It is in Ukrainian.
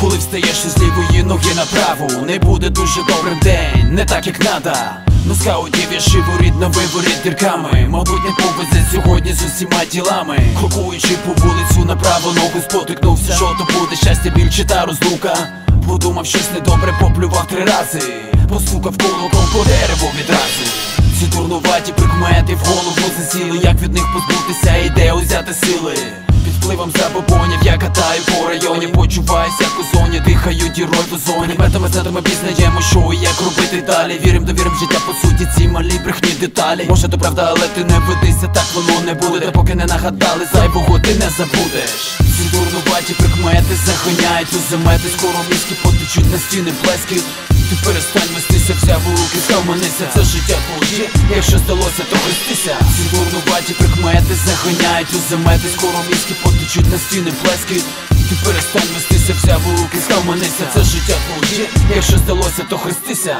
Коли встаєш із лівої ноги направо, не буде дуже добрим день, не так як надо. На скаутів є шиворіт на виворіт дірками. Мабуть, не повезе сьогодні з усіма ділами. Крокуючи по вулицю направо ногу спотикнувся. Що то буде щастя, біль чи та розлука? Подумав щось недобре, поплював три рази. Постукав кулаком по дереву відразу Ці дурнуваті прикмети в голову засіли. Як від них позбутися, іде узяти сили? Під впливом забобонів я катаю по районі. Почуваюсь як у зоні, дихаю дірой в озоні Метами задами пізнаємо, що і як робити далі. Вірим, довірим життя, по суті, ці малі брехні деталі. Може то правда, але ти не ведися, так воно не буде. Поки не нагадали, зайвого ти не забудеш Дурнуваті прикмети заганяють у замети Скоро мізки потечуть на стіни блесків ти перестань вестися, взяв у руки, схаменися, це життя твоє. Якщо здалося, то хрестися. Ці дурнуваті прикмети заганяють у замети Скоро мізки потечуть на стіни плески Ти перестань вестися, взяв у руки, схаменися, це життя твоє. Якщо здалося, то хрестися